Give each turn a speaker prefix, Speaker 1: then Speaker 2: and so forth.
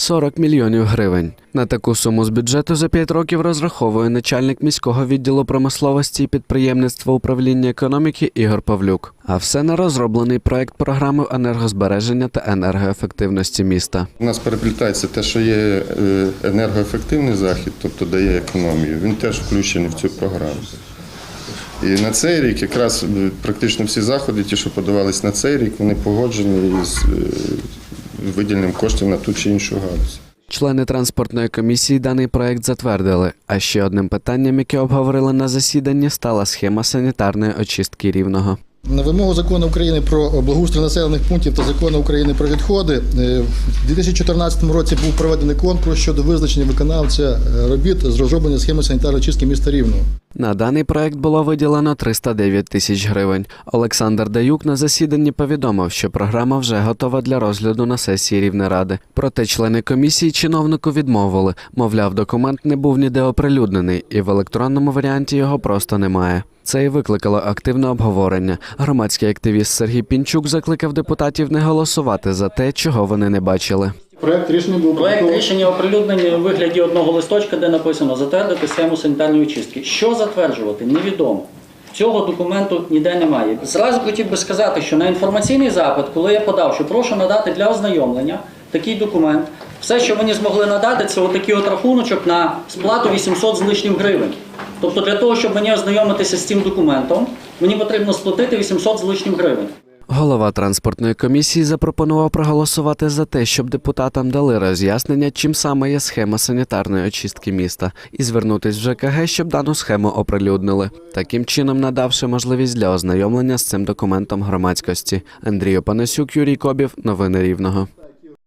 Speaker 1: 40 мільйонів гривень. На таку суму з бюджету за 5 років розраховує начальник міського відділу промисловості і підприємництва управління економіки Ігор Павлюк. А все на розроблений проект програми енергозбереження та енергоефективності міста.
Speaker 2: У нас переплітається те, що є е, енергоефективний захід, тобто дає економію. Він теж включений в цю програму. І на цей рік якраз е, практично всі заходи, ті, що подавались на цей рік, вони погоджені з виділенням коштів на ту чи іншу галузь.
Speaker 1: Члени транспортної комісії даний проект затвердили. А ще одним питанням, яке обговорили на засіданні, стала схема санітарної очистки рівного.
Speaker 3: На вимогу закону України про благоустрій населених пунктів та закону України про відходи е, в 2014 році був проведений конкурс щодо визначення виконавця е, робіт з розроблення схеми санітарної чистки міста Рівного.
Speaker 1: На даний проект було виділено 309 тисяч гривень. Олександр Даюк на засіданні повідомив, що програма вже готова для розгляду на сесії Рівнеради. Проте члени комісії чиновнику відмовили. Мовляв, документ не був ніде оприлюднений, і в електронному варіанті його просто немає. Це і викликало активне обговорення. Громадський активіст Сергій Пінчук закликав депутатів не голосувати за те, чого вони не бачили.
Speaker 3: Проект рішення був
Speaker 4: Проект рішення оприлюднений у вигляді одного листочка, де написано затвердити схему санітарної чистки. Що затверджувати, невідомо. Цього документу ніде немає. Зразу хотів би сказати, що на інформаційний запит, коли я подав, що прошу надати для ознайомлення такий документ, все, що вони змогли надати, це отакий от рахуночок на сплату 800 з лишнім гривень. Тобто для того, щоб мені ознайомитися з цим документом, мені потрібно сплатити 800 з лишнім гривень.
Speaker 1: Голова транспортної комісії запропонував проголосувати за те, щоб депутатам дали роз'яснення, чим саме є схема санітарної очистки міста, і звернутись в ЖКГ, щоб дану схему оприлюднили, таким чином надавши можливість для ознайомлення з цим документом громадськості. Андрій Панасюк, Юрій Кобів, новини Рівного.